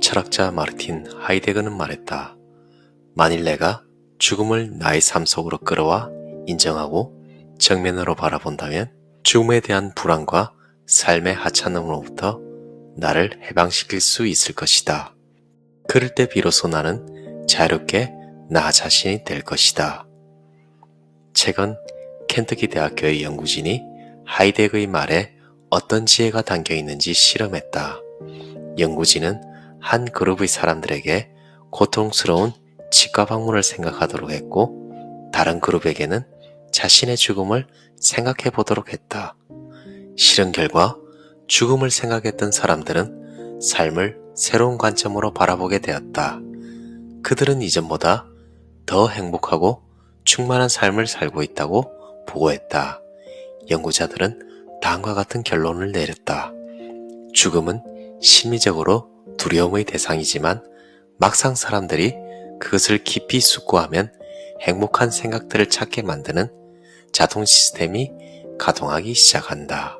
철학자 마르틴 하이데거는 말했다. 만일 내가 죽음을 나의 삶 속으로 끌어와 인정하고 정면으로 바라본다면 죽음에 대한 불안과 삶의 하찮음으로부터 나를 해방시킬 수 있을 것이다. 그럴 때 비로소 나는 자유롭게 나 자신이 될 것이다. 최근 켄터키 대학교의 연구진이 하이데거의 말에 어떤 지혜가 담겨 있는지 실험했다. 연구진은 한 그룹의 사람들에게 고통스러운 치과 방문을 생각하도록 했고, 다른 그룹에게는 자신의 죽음을 생각해 보도록 했다. 실험 결과 죽음을 생각했던 사람들은 삶을 새로운 관점으로 바라보게 되었다. 그들은 이전보다 더 행복하고 충만한 삶을 살고 있다고 보고했다. 연구자들은 다음과 같은 결론을 내렸다. 죽음은 심리적으로 두려움의 대상이지만 막상 사람들이 그것을 깊이 숙고하면 행복한 생각들을 찾게 만드는 자동 시스템이 가동하기 시작한다.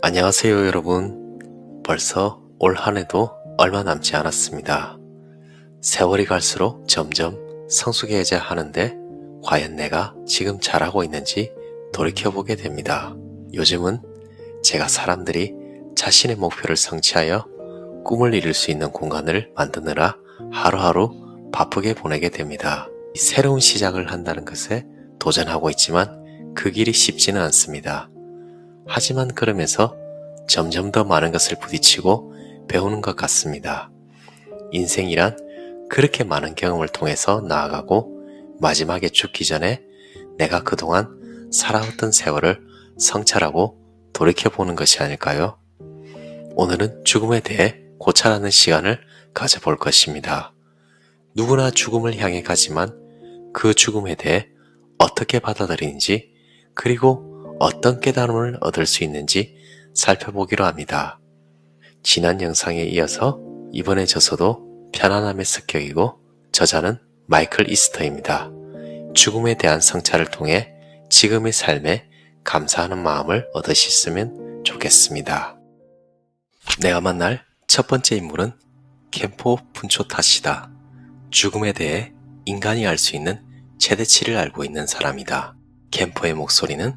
안녕하세요, 여러분. 벌써 올 한 해도 얼마 남지 않았습니다. 세월이 갈수록 점점 성숙해져 하는데 과연 내가 지금 잘하고 있는지 돌이켜보게 됩니다. 요즘은 제가 사람들이 자신의 목표를 성취하여 꿈을 이룰 수 있는 공간을 만드느라 하루하루 바쁘게 보내게 됩니다. 새로운 시작을 한다는 것에 도전하고 있지만 그 길이 쉽지는 않습니다. 하지만 그러면서 점점 더 많은 것을 부딪히고 배우는 것 같습니다. 인생이란 그렇게 많은 경험을 통해서 나아가고 마지막에 죽기 전에 내가 그동안 살아왔던 세월을 성찰하고 돌이켜보는 것이 아닐까요? 오늘은 죽음에 대해 고찰하는 시간을 가져볼 것입니다. 누구나 죽음을 향해 가지만 그 죽음에 대해 어떻게 받아들이는지 그리고 어떤 깨달음을 얻을 수 있는지 살펴보기로 합니다. 지난 영상에 이어서 이번에 저서도 편안함의 습격이고 저자는 마이클 이스터입니다. 죽음에 대한 성찰을 통해 지금의 삶에 감사하는 마음을 얻으셨으면 좋겠습니다. 내가 만날 첫 번째 인물은 캠포 푼초타시다. 죽음에 대해 인간이 알 수 있는 최대치를 알고 있는 사람이다. 캠포의 목소리는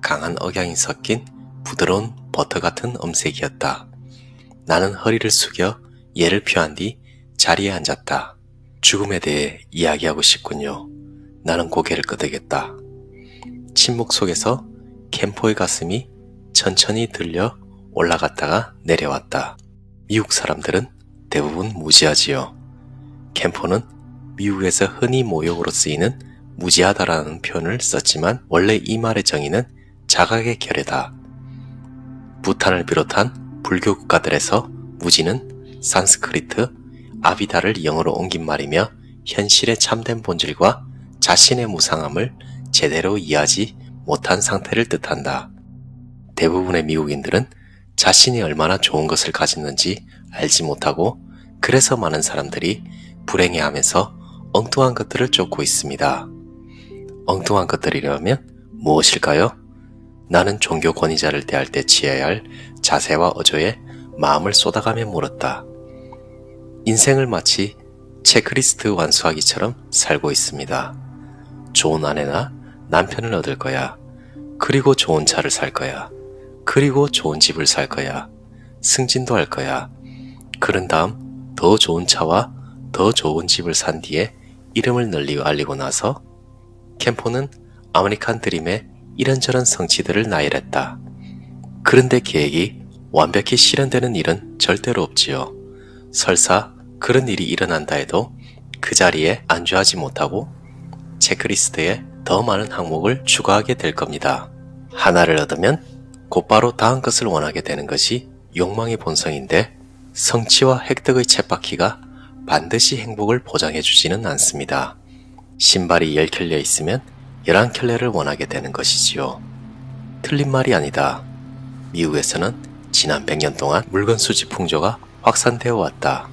강한 억양이 섞인 부드러운 버터 같은 음색이었다. 나는 허리를 숙여 얘를 피한 뒤 자리에 앉았다. 죽음에 대해 이야기하고 싶군요. 나는 고개를 끄덕였다. 침묵 속에서 캠포의 가슴이 천천히 들려 올라갔다가 내려왔다. 미국 사람들은 대부분 무지하지요. 캠포는 미국에서 흔히 모욕으로 쓰이는 무지하다라는 표현을 썼지만 원래 이 말의 정의는 자각의 결여다. 부탄을 비롯한 불교 국가들에서 무지는 산스크리트 아비다를 영어로 옮긴 말이며 현실의 참된 본질과 자신의 무상함을 제대로 이해하지 못한 상태를 뜻한다. 대부분의 미국인들은 자신이 얼마나 좋은 것을 가졌는지 알지 못하고 그래서 많은 사람들이 불행해하면서 엉뚱한 것들을 쫓고 있습니다. 엉뚱한 것들이라면 무엇일까요? 나는 종교 권위자를 대할 때 취해야 할 자세와 어조에 마음을 쏟아가며 물었다. 인생을 마치 체크리스트 완수하기처럼 살고 있습니다. 좋은 아내나 남편을 얻을 거야. 그리고 좋은 차를 살 거야. 그리고 좋은 집을 살 거야. 승진도 할 거야. 그런 다음 더 좋은 차와 더 좋은 집을 산 뒤에 이름을 널리 알리고 나서 캠포는 아메리칸 드림의 이런저런 성취들을 나열했다. 그런데 계획이 완벽히 실현되는 일은 절대로 없지요. 설사 그런 일이 일어난다 해도 그 자리에 안주하지 못하고 체크리스트에 더 많은 항목을 추가하게 될 겁니다. 하나를 얻으면 곧바로 다음 것을 원하게 되는 것이 욕망의 본성인데 성취와 획득의 쳇바퀴가 반드시 행복을 보장해 주지는 않습니다. 신발이 10켤레 있으면 11켤레를 원하게 되는 것이지요. 틀린 말이 아니다. 미국에서는 지난 100년 동안 물건 수집 풍조가 확산되어 왔다.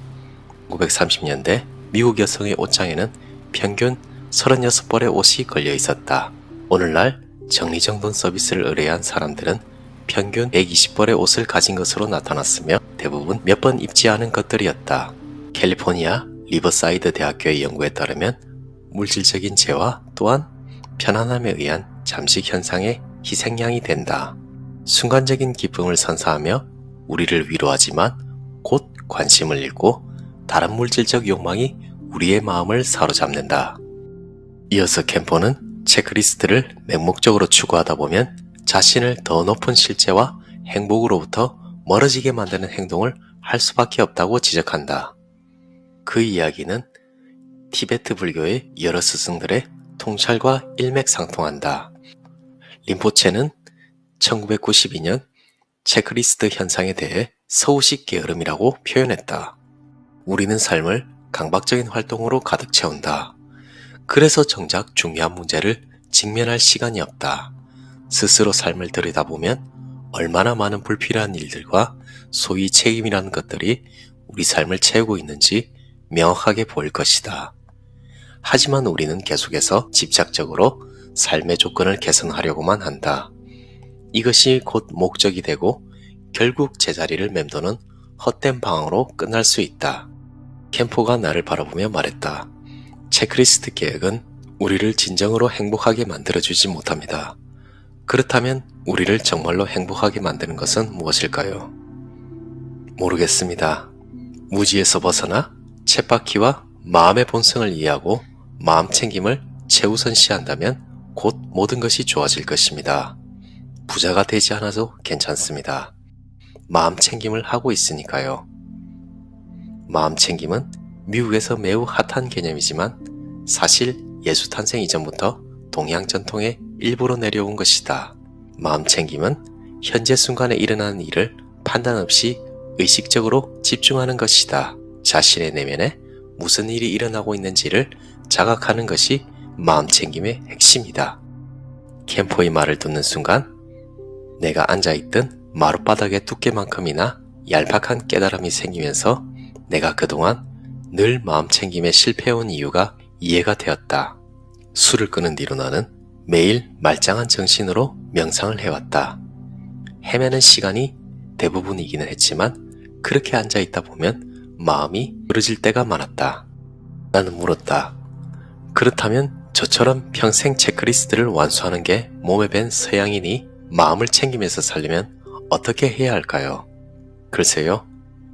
1930년대 미국 여성의 옷장에는 평균 36 벌의 옷이 걸려 있었다. 오늘날 정리정돈 서비스를 의뢰한 사람들은 평균 120벌의 옷을 가진 것으로 나타났으며 대부분 몇 번 입지 않은 것들이었다. 캘리포니아 리버사이드 대학교의 연구에 따르면 물질적인 재화 또한 편안함에 의한 잠식 현상의 희생양이 된다. 순간적인 기쁨을 선사하며 우리를 위로하지만 곧 관심을 잃고 다른 물질적 욕망이 우리의 마음을 사로잡는다. 이어서 캠퍼는 체크리스트를 맹목적으로 추구하다 보면 자신을 더 높은 실제와 행복으로부터 멀어지게 만드는 행동을 할 수밖에 없다고 지적한다. 그 이야기는 티베트 불교의 여러 스승들의 통찰과 일맥상통한다. 림포체는 1992년 체크리스트 현상에 대해 서우식 게으름이라고 표현했다. 우리는 삶을 강박적인 활동으로 가득 채운다. 그래서 정작 중요한 문제를 직면할 시간이 없다. 스스로 삶을 들여다보면 얼마나 많은 불필요한 일들과 소위 책임이라는 것들이 우리 삶을 채우고 있는지 명확하게 보일 것이다. 하지만 우리는 계속해서 집착적으로 삶의 조건을 개선하려고만 한다. 이것이 곧 목적이 되고 결국 제자리를 맴도는 헛된 방황으로 끝날 수 있다. 캠포가 나를 바라보며 말했다. 체크리스트 계획은 우리를 진정으로 행복하게 만들어주지 못합니다. 그렇다면 우리를 정말로 행복하게 만드는 것은 무엇일까요? 모르겠습니다. 무지에서 벗어나 쳇바퀴와 마음의 본성을 이해하고 마음 챙김을 최우선시한다면 곧 모든 것이 좋아질 것입니다. 부자가 되지 않아도 괜찮습니다. 마음 챙김을 하고 있으니까요. 마음 챙김은 미국에서 매우 핫한 개념이지만 사실 예수 탄생 이전부터 동양 전통의 일부로 내려온 것이다. 마음 챙김은 현재 순간에 일어나는 일을 판단 없이 의식적으로 집중하는 것이다. 자신의 내면에 무슨 일이 일어나고 있는지를 자각하는 것이 마음 챙김의 핵심이다. 캠포의 말을 듣는 순간 내가 앉아있던 마룻바닥의 두께만큼이나 얄팍한 깨달음이 생기면서 내가 그동안 늘 마음 챙김에 실패해온 이유가 이해가 되었다. 술을 끊은 뒤로 나는 매일 말짱한 정신으로 명상을 해왔다. 헤매는 시간이 대부분이기는 했지만 그렇게 앉아있다 보면 마음이 부러질 때가 많았다. 나는 물었다. 그렇다면 저처럼 평생 체크리스트를 완수하는 게 몸에 밴 서양인이 마음을 챙기면서 살려면 어떻게 해야 할까요? 글쎄요.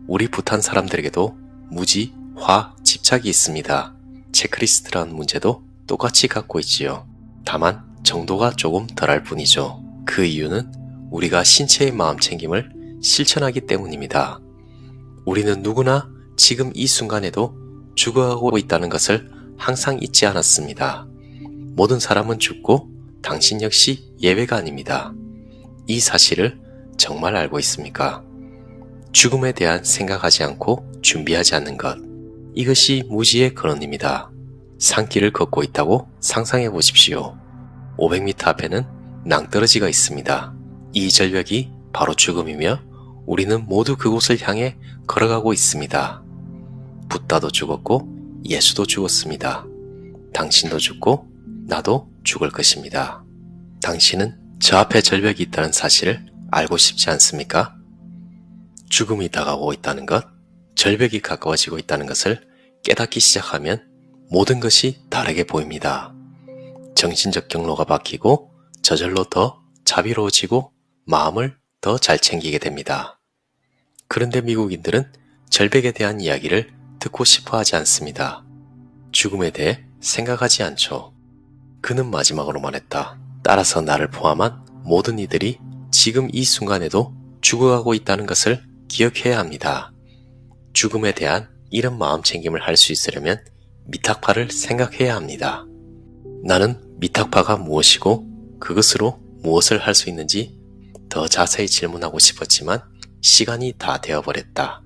우리 부탄 사람들에게도 무지, 화, 집착이 있습니다. 체크리스트라는 문제도 똑같이 갖고 있지요. 다만 정도가 조금 덜할 뿐이죠. 그 이유는 우리가 신체의 마음 챙김을 실천하기 때문입니다. 우리는 누구나 지금 이 순간에도 죽어가고 있다는 것을 항상 잊지 않았습니다. 모든 사람은 죽고 당신 역시 예외가 아닙니다. 이 사실을 정말 알고 있습니까? 죽음에 대한 생각하지 않고 준비하지 않는 것. 이것이 무지의 근원입니다. 산길을 걷고 있다고 상상해 보십시오. 500m 앞에는 낭떠러지가 있습니다. 이 절벽이 바로 죽음이며 우리는 모두 그곳을 향해 걸어가고 있습니다. 붓다도 죽었고 예수도 죽었습니다. 당신도 죽고 나도 죽을 것입니다. 당신은 저 앞에 절벽이 있다는 사실을 알고 싶지 않습니까? 죽음이 다가오고 있다는 것, 절벽이 가까워지고 있다는 것을 깨닫기 시작하면 모든 것이 다르게 보입니다. 정신적 경로가 바뀌고 저절로 더 자비로워지고 마음을 더 잘 챙기게 됩니다. 그런데 미국인들은 절벽에 대한 이야기를 듣고 싶어 하지 않습니다. 죽음에 대해 생각하지 않죠. 그는 마지막으로 말했다. 따라서 나를 포함한 모든 이들이 지금 이 순간에도 죽어가고 있다는 것을 기억해야 합니다. 죽음에 대한 이런 마음 챙김을 할 수 있으려면 미탁파를 생각해야 합니다. 나는 미탁파가 무엇이고 그것으로 무엇을 할 수 있는지 더 자세히 질문하고 싶었지만 시간이 다 되어버렸다.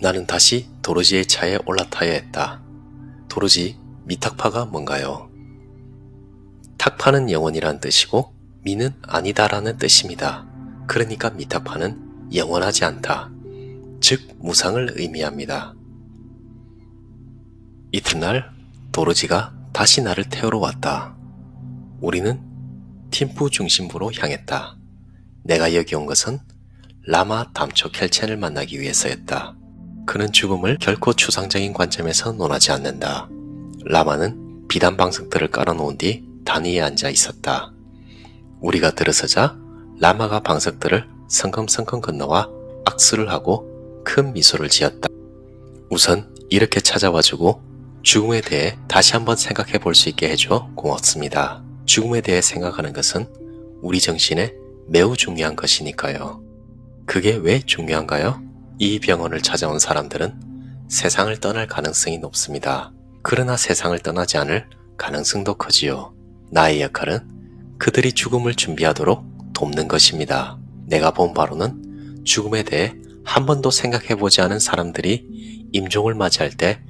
나는 다시 도로지의 차에 올라타야 했다. 도로지 미탁파가 뭔가요? 탁파는 영원이란 뜻이고 미는 아니다라는 뜻입니다. 그러니까 미탁파는 영원하지 않다. 즉 무상을 의미합니다. 이튿날 도로지가 다시 나를 태우러 왔다. 우리는 팀프 중심부로 향했다. 내가 여기 온 것은 라마 담초 켈첸을 만나기 위해서였다. 그는 죽음을 결코 추상적인 관점에서 논하지 않는다. 라마는 비단 방석들을 깔아놓은 뒤 단위에 앉아 있었다. 우리가 들어서자 라마가 방석들을 성큼성큼 건너와 악수를 하고 큰 미소를 지었다. 우선 이렇게 찾아와주고 죽음에 대해 다시 한번 생각해 볼 수 있게 해줘 고맙습니다. 죽음에 대해 생각하는 것은 우리 정신에 매우 중요한 것이니까요. 그게 왜 중요한가요? 이 병원을 찾아온 사람들은 세상을 떠날 가능성이 높습니다. 그러나 세상을 떠나지 않을 가능성도 크지요. 나의 역할은 그들이 죽음을 준비하도록 돕는 것입니다. 내가 본 바로는 죽음에 대해 한 번도 생각해 보지 않은 사람들이 임종을 맞이할 때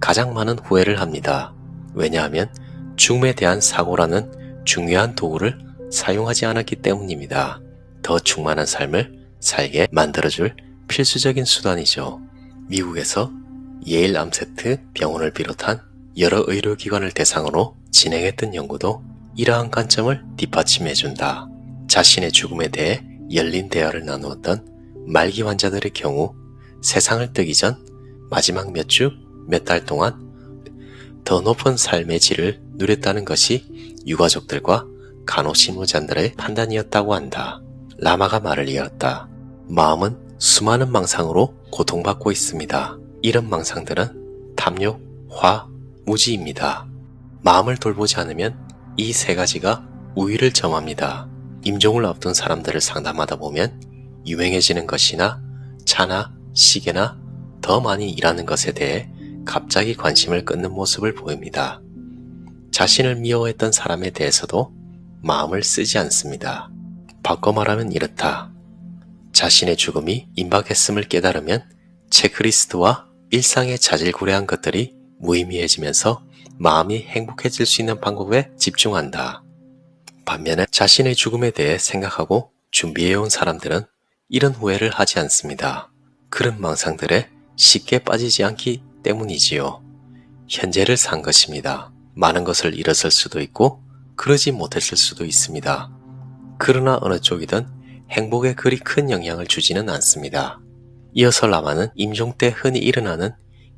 가장 많은 후회를 합니다. 왜냐하면 죽음에 대한 사고라는 중요한 도구를 사용하지 않았기 때문입니다. 더 충만한 삶을 살게 만들어줄 필수적인 수단이죠. 미국에서 예일 암세트 병원을 비롯한 여러 의료기관을 대상으로 진행했던 연구도 이러한 관점을 뒷받침해준다. 자신의 죽음에 대해 열린 대화를 나누었던 말기 환자들의 경우 세상을 뜨기 전 마지막 몇 주, 몇 달 동안 더 높은 삶의 질을 누렸다는 것이 유가족들과 간호신무자들의 판단이었다고 한다. 라마가 말을 이었다. 마음은 수많은 망상으로 고통받고 있습니다. 이런 망상들은 탐욕, 화, 무지입니다. 마음을 돌보지 않으면 이 세 가지가 우위를 점합니다. 임종을 앞둔 사람들을 상담하다 보면 유명해지는 것이나 차나 시계나 더 많이 일하는 것에 대해 갑자기 관심을 끊는 모습을 보입니다. 자신을 미워했던 사람에 대해서도 마음을 쓰지 않습니다. 바꿔 말하면 이렇다. 자신의 죽음이 임박했음을 깨달으면 체크리스트와 일상에 자질구레한 것들이 무의미해지면서 마음이 행복해질 수 있는 방법에 집중한다. 반면에 자신의 죽음에 대해 생각하고 준비해온 사람들은 이런 후회를 하지 않습니다. 그런 망상들에 쉽게 빠지지 않기 때문이지요. 현재를 산 것입니다. 많은 것을 잃었을 수도 있고 그러지 못했을 수도 있습니다. 그러나 어느 쪽이든 행복에 그리 큰 영향을 주지는 않습니다. 이어서 라마는 임종 때 흔히 일어나는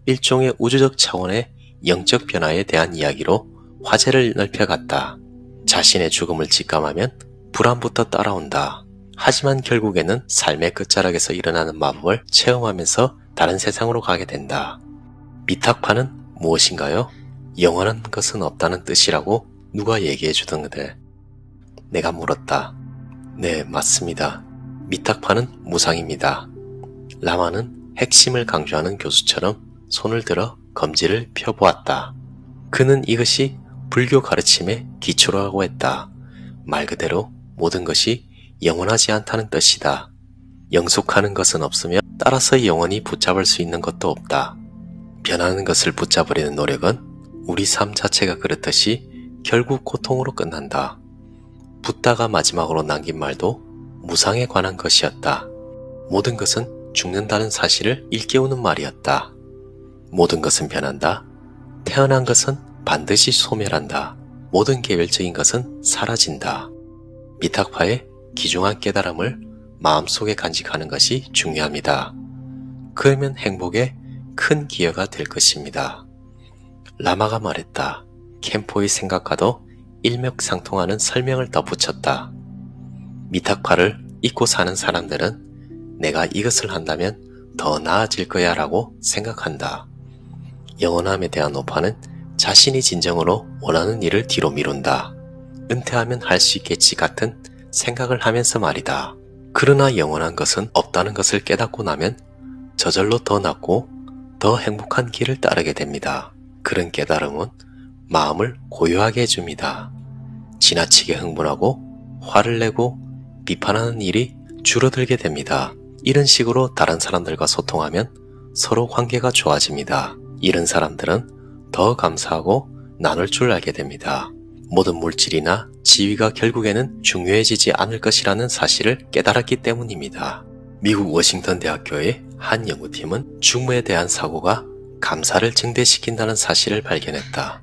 일종의 우주적 차원의 영적 변화에 대한 이야기로 화제를 넓혀갔다. 자신의 죽음을 직감하면 불안부터 따라온다. 하지만 결국에는 삶의 끝자락에서 일어나는 마법을 체험하면서 다른 세상으로 가게 된다. 미탁파는 무엇인가요? 영원한 것은 없다는 뜻이라고 누가 얘기해 주던데. 내가 물었다. 네, 맞습니다. 미탁파는 무상입니다. 라마는 핵심을 강조하는 교수처럼 손을 들어 검지를 펴보았다. 그는 이것이 불교 가르침의 기초로 하고 했다. 말 그대로 모든 것이 영원하지 않다는 뜻이다. 영속하는 것은 없으며 따라서 영원히 붙잡을 수 있는 것도 없다. 변하는 것을 붙잡으려는 노력은 우리 삶 자체가 그렇듯이 결국 고통으로 끝난다. 붓다가 마지막으로 남긴 말도 무상에 관한 것이었다. 모든 것은 죽는다는 사실을 일깨우는 말이었다. 모든 것은 변한다. 태어난 것은 반드시 소멸한다. 모든 개별적인 것은 사라진다. 미탁파의 기중한 깨달음을 마음속에 간직하는 것이 중요합니다. 그러면 행복에 큰 기여가 될 것입니다. 라마가 말했다. 캠포의 생각과도 일맥상통하는 설명을 덧붙였다. 미탁파를 잊고 사는 사람들은 내가 이것을 한다면 더 나아질 거야 라고 생각한다. 영원함에 대한 오파는 자신이 진정으로 원하는 일을 뒤로 미룬다. 은퇴하면 할 수 있겠지 같은 생각을 하면서 말이다. 그러나 영원한 것은 없다는 것을 깨닫고 나면 저절로 더 낫고 더 행복한 길을 따르게 됩니다. 그런 깨달음은 마음을 고요하게 해줍니다. 지나치게 흥분하고 화를 내고 비판하는 일이 줄어들게 됩니다. 이런 식으로 다른 사람들과 소통하면 서로 관계가 좋아집니다. 이런 사람들은 더 감사하고 나눌 줄 알게 됩니다. 모든 물질이나 지위가 결국에는 중요해지지 않을 것이라는 사실을 깨달았기 때문입니다. 미국 워싱턴 대학교의 한 연구팀은 죽음에 대한 사고가 감사를 증대시킨다는 사실을 발견했다.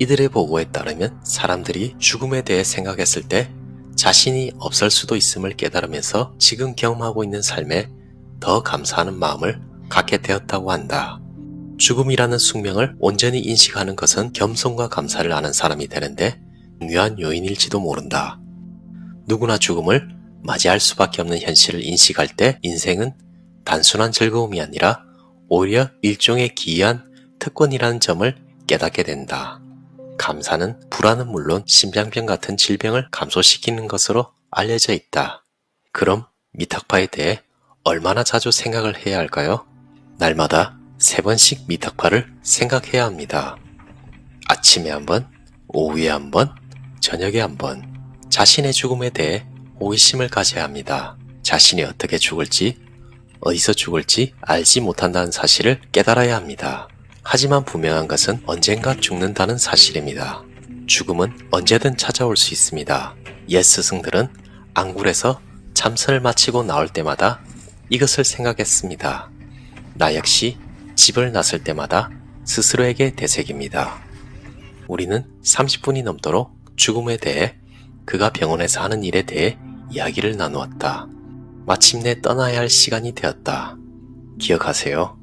이들의 보고에 따르면 사람들이 죽음에 대해 생각했을 때 자신이 없을 수도 있음을 깨달으면서 지금 경험하고 있는 삶에 더 감사하는 마음을 갖게 되었다고 한다. 죽음이라는 숙명을 온전히 인식하는 것은 겸손과 감사를 아는 사람이 되는데 중요한 요인일지도 모른다. 누구나 죽음을 맞이할 수밖에 없는 현실을 인식할 때 인생은 단순한 즐거움이 아니라 오히려 일종의 기이한 특권이라는 점을 깨닫게 된다. 감사는 불안은 물론 심장병 같은 질병을 감소시키는 것으로 알려져 있다. 그럼 미탁파에 대해 얼마나 자주 생각을 해야 할까요? 날마다 세 번씩 미탁파를 생각해야 합니다. 아침에 한 번, 오후에 한 번, 저녁에 한 번. 자신의 죽음에 대해 호기심을 가져야 합니다. 자신이 어떻게 죽을지, 어디서 죽을지 알지 못한다는 사실을 깨달아야 합니다. 하지만 분명한 것은 언젠가 죽는다는 사실입니다. 죽음은 언제든 찾아올 수 있습니다. 옛 스승들은 앙굴에서 참선을 마치고 나올 때마다 이것을 생각했습니다. 나 역시 집을 나설 때마다 스스로에게 되새깁니다. 우리는 30분이 넘도록 죽음에 대해 그가 병원에서 하는 일에 대해 이야기를 나누었다. 마침내 떠나야 할 시간이 되었다. 기억하세요.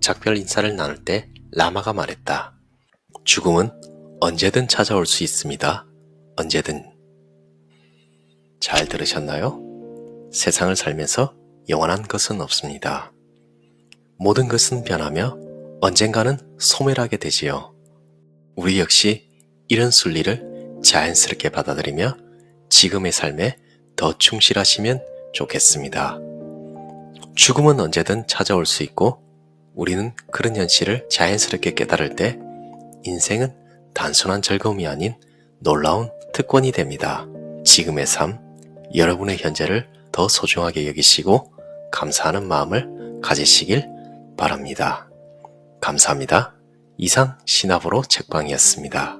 작별 인사를 나눌 때 라마가 말했다. 죽음은 언제든 찾아올 수 있습니다. 언제든. 잘 들으셨나요? 세상을 살면서 영원한 것은 없습니다. 모든 것은 변하며 언젠가는 소멸하게 되지요. 우리 역시 이런 순리를 자연스럽게 받아들이며 지금의 삶에 더 충실하시면 좋겠습니다. 죽음은 언제든 찾아올 수 있고 우리는 그런 현실을 자연스럽게 깨달을 때 인생은 단순한 즐거움이 아닌 놀라운 특권이 됩니다. 지금의 삶, 여러분의 현재를 더 소중하게 여기시고 감사하는 마음을 가지시길 바랍니다. 감사합니다. 이상 신압으로 책방이었습니다.